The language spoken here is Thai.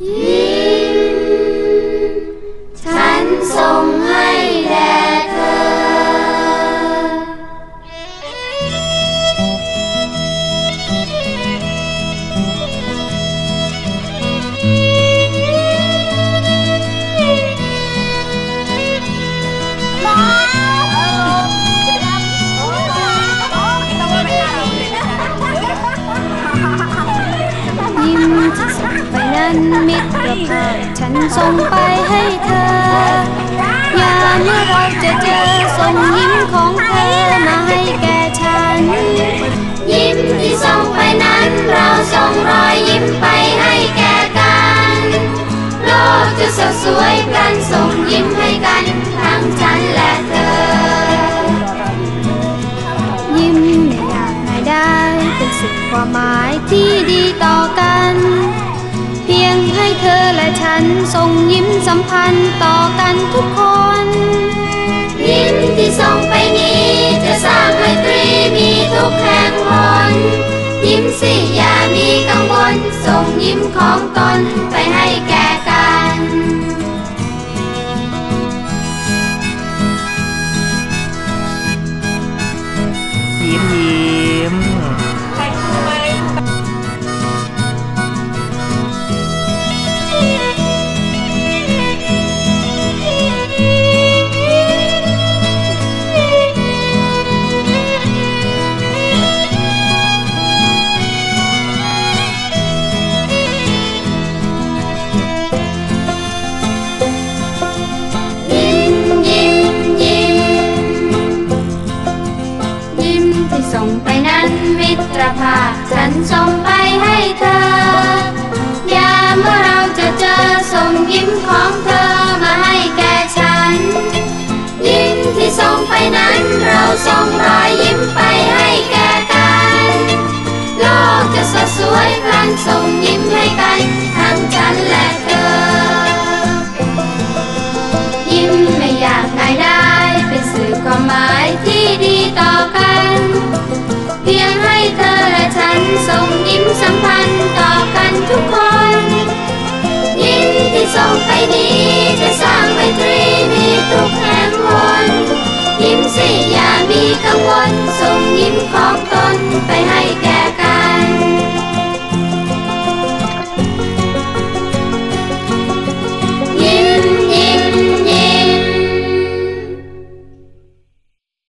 ยิ้ันมิตรภาพฉันส่งไปให้เธออย่าเมื่อเราจะเจอส่งยิ้มของเธอมาให้แก่ฉัน ยิ้มที่ส่งไปนั้นเราส่งรอยยิ้มไปให้แก่กัน โลกจะสดสวยพลันส่งยิ้มให้กันทั้งฉันและเธอ ยิ้มอยากให้ได้เป็นสิ่งความหมายที่ดีต่อกัน ให้เธอและฉันส่งยิ้มสัมพันธ์ต่อกันทุกคน ยิ้มที่ส่งไปนี้จะสร้างไมตรีมีทุกแห่งหนยิ้มสิอย่ามีกังวล ส่งยิ้มของตนไปให้ ส่งไปนั้นมิตรภาพฉันส่งไปให้เธอยามเมื่อเราจะเจอส่งยิ้มของเธอมาให้แก่ฉัน ยิ้มที่ส่งไปนั้นเราส่งรอยยิ้มไปให้แก่กันโลกจะสดสวยพลันส่ง ส่องไปดีจะสร้างไมตรีมีทุกแห่งหนยิ้มสิอย่ามีกังวลส่งยิ้มของตนไปให้